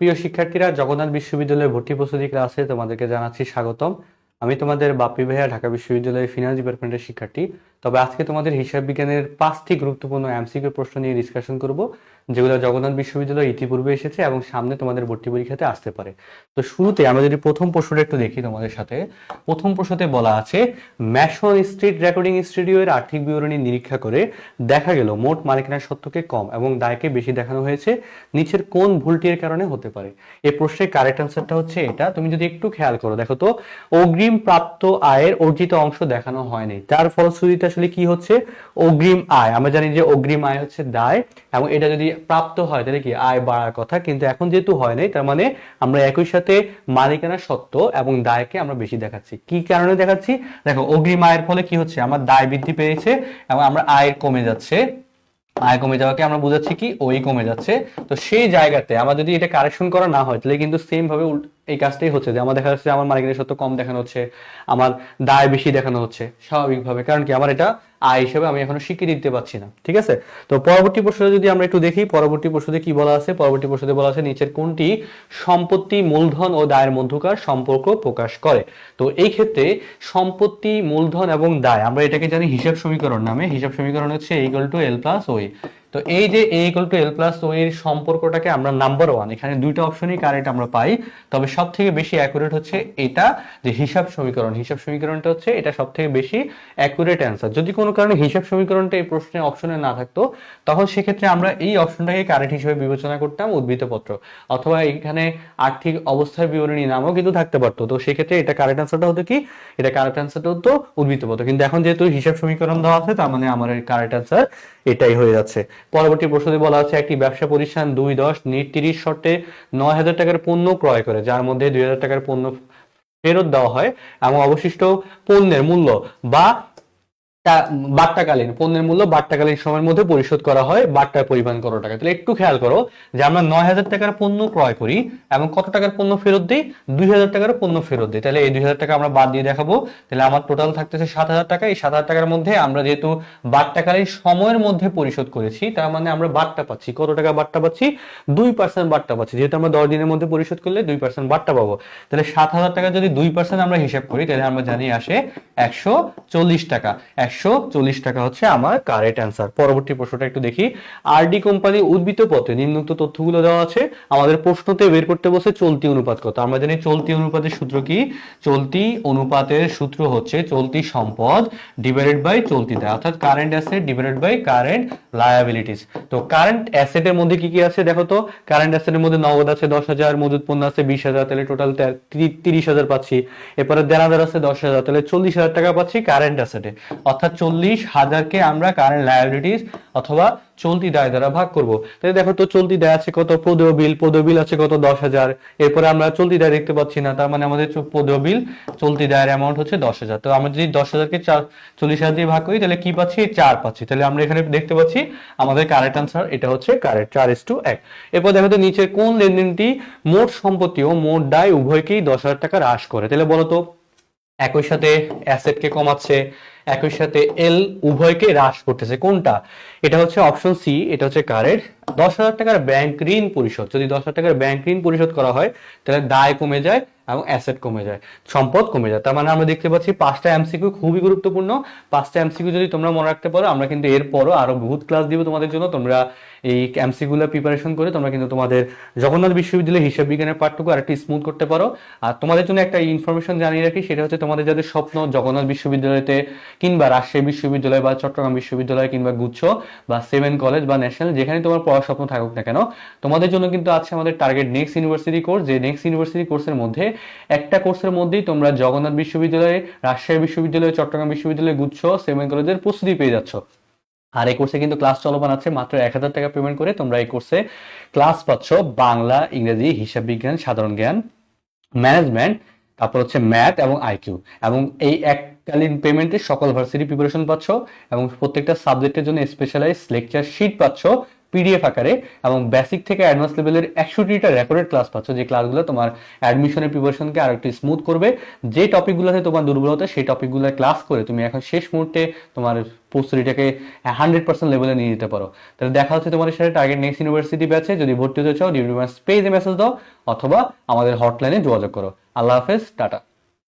প্রিয় শিক্ষার্থীরা জগন্নাথ বিশ্ববিদ্যালয়ের ভর্তি প্রস্তুতি ক্লাসে তোমাদেরকে জানাচ্ছি স্বাগতম। আমি তোমাদের বাপ্পি ভাইয়া, ঢাকা বিশ্ববিদ্যালয়ের ফিনান্স ডিপার্টমেন্টের শিক্ষার্থী। তবে আজকে তোমাদের হিসাব বিজ্ঞানের পাঁচটি গুরুত্বপূর্ণ এমসিকিউ প্রশ্ন নিয়ে ডিসকাশন করব, যেগুলো জগন্নাথ বিশ্ববিদ্যালয় ইতিপূর্বে এসেছে এবং সামনে তোমাদের ভর্তি পরীক্ষাতে আসতে পারে। তো শুরুতে আমরা যদি প্রথম প্রশ্নটা একটু দেখি তোমাদের সাথে, প্রথম প্রশ্নতে বলা আছে, ম্যাশন স্ট্রিট রেকর্ডিং স্টুডিওর আর্থিক বিবরণী নিরীক্ষা করে দেখা গেল মোট মালিকানার সত্যকে কম এবং দায়কে বেশি দেখানো হয়েছে, নিচের কোন ভুলটির কারণে হতে পারে। এই প্রশ্নের কারেক্ট অ্যান্সারটা হচ্ছে এটা। তুমি যদি একটু খেয়াল করো, দেখো তো, অগ্রিম প্রাপ্ত আয়ের অর্জিত অংশ দেখানো হয়নি। তার ফলশ্রুতিতে আসলে কি হচ্ছে? অগ্রিম আয়। আমরা জানি যে অগ্রিম আয় হচ্ছে দায় এবং এটা যদি প্রাপ্ত হয়, তাহলে কি আয় বাড়ার কথা? কিন্তু এখন যেহেতু হয় নাই, তার মানে আমরা একই সাথে মালিকানা সত্ত্ব এবং দায়কে আমরা বেশি দেখাচ্ছি। কি কারণে দেখাচ্ছি? দেখো, অগ্রিম আয়ের ফলে কি হচ্ছে? আমার দায় বৃদ্ধি পেয়েছে এবং আমরা আয় কমে যাচ্ছে। আয় কমে যাওয়াকে আমরা বোঝাচ্ছি কি? ওই কমে যাচ্ছে। তো সেই জায়গাতে, আমার যদি এটা কারেকশন করা না হয়, তাহলে কিন্তু সেম ভাবে এই কাজটাই হচ্ছে যে আমার দেখা যাচ্ছে আমার মালিকের সত্য কম দেখানো হচ্ছে, আমার দায় বেশি দেখানো হচ্ছে স্বাভাবিকভাবে। কারণ কি? আমার এটা আয় হিসেবে আমি এখনও স্বীকৃতি দিতে পারছি না, ঠিক আছে? তো পরবর্তী প্রশ্নে যদি আমরা একটু দেখি, পরবর্তী প্রশ্নে কি বলা আছে? পরবর্তী প্রশ্নে বলা আছে, নিচের কোনটি সম্পত্তি, মূলধন ও দায়ের মধ্যকার সম্পর্ক প্রকাশ করে? তো এই ক্ষেত্রে সম্পত্তি, মূলধন এবং দায়, আমরা এটাকে জানি হিসাব সমীকরণ নামে। হিসাব সমীকরণ হচ্ছে ইকুয়াল টু এল প্লাস ওই তো এই যে A equal to L plus ওই এর সম্পর্কটাকে আমরা নাম্বার ওয়ান এখানে দুইটা অপশনই কারেক্ট আমরা পাই। তবে সব থেকে বেশি অ্যাকুরেট হচ্ছে এটা, যে হিসাব সমীকরণ। হিসাব সমীকরণটা হচ্ছে এটা সব থেকে বেশি অ্যাকুরেট অ্যান্সার যদি কোনো কারণে হিসাব সমীকরণটা এই প্রশ্নের অপশনে না থাকতো, তখন সেক্ষেত্রে আমরা এই অপশনটাকে কারেক্ট হিসেবে বিবেচনা করতাম উদ্ভিদপত্র। অথবা এখানে আর্থিক অবস্থার বিবরণী নামও কিন্তু থাকতে পারতো। তো সেক্ষেত্রে এটা কারেক্ট অ্যান্সারটা হতো কি? এটা কারেক্ট অ্যান্সারটা হতো উদ্ভিদপত্র। কিন্তু এখন যেহেতু হিসাব সমীকরণ দেওয়া আছে, তার মানে আমার কারেক্ট অ্যান্সার এটাই হয়ে যাচ্ছে। পরবর্তী প্রশ্নে বলা আছে একটি ব্যবসা প্রতিষ্ঠান দুই দশ নিট তিরিশ শর্তে নয় হাজার টাকার পণ্য ক্রয় করে, যার মধ্যে দুই হাজার টাকার পণ্য ফেরত দেওয়া হয়। এবং অবশিষ্ট পণ্যের মূল্য বা বাট্টাকালীন পণ্যের মূল্য বাট্টাকালীন সময়ের মধ্যে পরিশোধ করা হয় বাট্টার পরিমাণ কত টাকা? তাহলে একটু খেয়াল করো যে আমরা নয় হাজার টাকার পণ্য ক্রয় করি এবং কত টাকার পণ্য ফেরত দিই? দুই হাজার টাকার পণ্য ফেরত দিই। তাহলে এই দুই হাজার টাকা আমরা বাদ দিয়ে দেখাবো। তাহলে আমার টোটাল থাকতেছে সাত হাজার টাকা। এই সাত হাজার টাকার মধ্যে আমরা যেহেতু বাট্টাকালীন সময়ের মধ্যে পরিশোধ করেছি, তার মানে আমরা বাট্টা পাচ্ছি। কত টাকা বাট্টা পাচ্ছি? দুই পার্সেন্ট বাট্টা পাচ্ছি। যেহেতু আমরা দশ দিনের মধ্যে পরিশোধ করলে দুই পার্সেন্ট বাট্টা পাবো। তাহলে সাত হাজার টাকা যদি দুই পার্সেন্ট আমরা হিসাব করি, তাহলে আমরা জানি আসে একশো চল্লিশ টাকা। একশো চল্লিশ টাকা হচ্ছে আমার কারেক্ট অ্যান্সার পরবর্তী প্রশ্নটা একটু দেখি। আরডি কোম্পানি উদ্বৃত্ত পত্রে নিম্নোক্ত তথ্যগুলো দেওয়া আছে। আমাদের প্রশ্নতে বের করতে বসে চলতি অনুপাত কত? আমরা জানি চলতি অনুপাতের সূত্র কি? চলতি অনুপাতের সূত্র হচ্ছে চলতি সম্পদ ডিভাইডেড বাই চলতি দায়। অর্থাৎ current asset divided by current liabilities তো কারেন্ট অ্যাসেটের মধ্যে কি কি আছে দেখো তো? কারেন্ট অ্যাসেটের মধ্যে নগদ আছে দশ হাজার মজুদ পণ্য আছে বিশ হাজার, তাহলে টোটাল তিরিশ হাজার পাচ্ছি। এরপরে দেনাদার আছে দশ হাজার, তাহলে চল্লিশ হাজার টাকা পাচ্ছি কারেন্ট অ্যাসেটে অর্থাৎ চল্লিশ হাজারকে আমরা কারেন্ট লায়াবিলিটিস অথবা চলতি দায় দ্বারা ভাগ করব। দেখো তো চলতি দায় আছে কত? পদীয় বিল পদীয় বিল আছে কত? দশ হাজার। এরপরে আমরা চলতি দায় দেখতে পাচ্ছি না, তার মানে আমাদের পদীয় বিল, চলতি দায়ের অ্যামাউন্ট হচ্ছে দশ হাজার। তো আমরা যদি দশ হাজারকে চল্লিশ হাজার দিয়ে ভাগ করি, তাহলে কি পাচ্ছি? চার পাচ্ছি। তাহলে আমরা এখানে দেখতে পাচ্ছি আমাদের কারেক্ট আনসার এটা হচ্ছে কারেক্ট চার ইস টু এক। এরপর দেখো তো নিচের কোন লেনদেনটি মোট সম্পত্তি ও মোট দায় উভয়কেই দশ হাজার টাকা হ্রাস করে। তাহলে বলো তো, একই সাথে অ্যাসেটকে কমাচ্ছে একই সাথে এল উভয়কে হ্রাস করতেছে। কোনটা? এটা হচ্ছে অপশন সি এটা হচ্ছে কারেক্ট দশ হাজার টাকার ব্যাংক ঋণ পরিশোধ। যদি দশ টাকার ব্যাংক ঋণ পরিশোধ করা হয়, তাহলে দায় কমে যায় এবং অ্যাসেট কমে যায়, সম্পদ কমে যায়। তার মানে আমরা দেখতে পাচ্ছি পাঁচটা এমসিকিউ খুবই গুরুত্বপূর্ণ। পাঁচটা এমসিকিউ যদি তোমরা মনে রাখতে পারো, আমরা কিন্তু এরপরও আরও বহুত ক্লাস দিব তোমাদের জন্য। তোমরা এই এমসিকিউগুলো প্রিপারেশন করে তোমরা কিন্তু তোমাদের জগন্নাথ বিশ্ববিদ্যালয়ের হিসাব বিজ্ঞানের পাঠটুকু আরেকটু স্মুথ করতে পারো। আর তোমাদের জন্য একটা ইনফরমেশন জানিয়ে রাখি, সেটা হচ্ছে তোমাদের যাদের স্বপ্ন জগন্নাথ বিশ্ববিদ্যালয়তে কিংবা রাজশাহী বিশ্ববিদ্যালয় বা চট্টগ্রাম বিশ্ববিদ্যালয় কিংবা গুচ্ছ বা সেভেন কলেজ বা ন্যাশনাল, যেখানে তোমার পড়ার স্বপ্ন থাকুক না কেন, তোমাদের জন্য কিন্তু আছে আমাদের টার্গেট নেক্সট ইউনিভার্সিটি কোর্স যে নেক্সট ইউনিভার্সিটি কোর্সের মধ্যে একটা কোর্সের মধ্যেই তোমরা জগন্নাথ বিশ্ববিদ্যালয়ে, রাজশাহী বিশ্ববিদ্যালয়, চট্টগ্রাম বিশ্ববিদ্যালয়, গুচ্ছ, সেভেন কলেজের প্রস্তুতি পেয়ে যাচ্ছ। আর এই কোর্সে কিন্তু ক্লাস চলমান আছে, মাত্র এক হাজার টাকা পেমেন্ট করে তোমরা এই কোর্সে ক্লাস পাচ্ছ বাংলা, ইংরেজি, হিসাব বিজ্ঞান, সাধারণ জ্ঞান ম্যানেজমেন্ট তারপর হচ্ছে ম্যাথ এবং আইকিউ এবং এই এককালীন পেমেন্টে সকল ভার্সিটি প্রিপারেশন পাচ্ছ এবং প্রত্যেকটা সাবজেক্টের জন্য স্পেশালাইজ লেকচার শিট পাচ্ছ। পিডিএফ আকারে এবং বেসিক থেকে অ্যাডভান্স লেভেলের একশোটিটা রেকর্ডেড ক্লাস পাচ্ছ। যে ক্লাসগুলো তোমার অ্যাডমিশনের প্রিপারেশনকে আর একটু স্মুথ করবে। যে টপিকগুলোতে তোমার দুর্বলতা সেই টপিকগুলো ক্লাস করে তুমি এখন শেষ মুহূর্তে তোমার প্রস্তুতিটাকে হান্ড্রেড পার্সেন্ট লেভেলে নিয়ে যেতে পারো। তাহলে দেখা হচ্ছে তোমাদের সাথে টার্গেট নেক্সট ইউনিভার্সিটি ব্যাচে যদি ভর্তি হতে চাও পেজে মেসেজ দাও, অথবা আমাদের হটলাইনে যোগাযোগ করো। আল্লাহ হাফেজ, টাটা।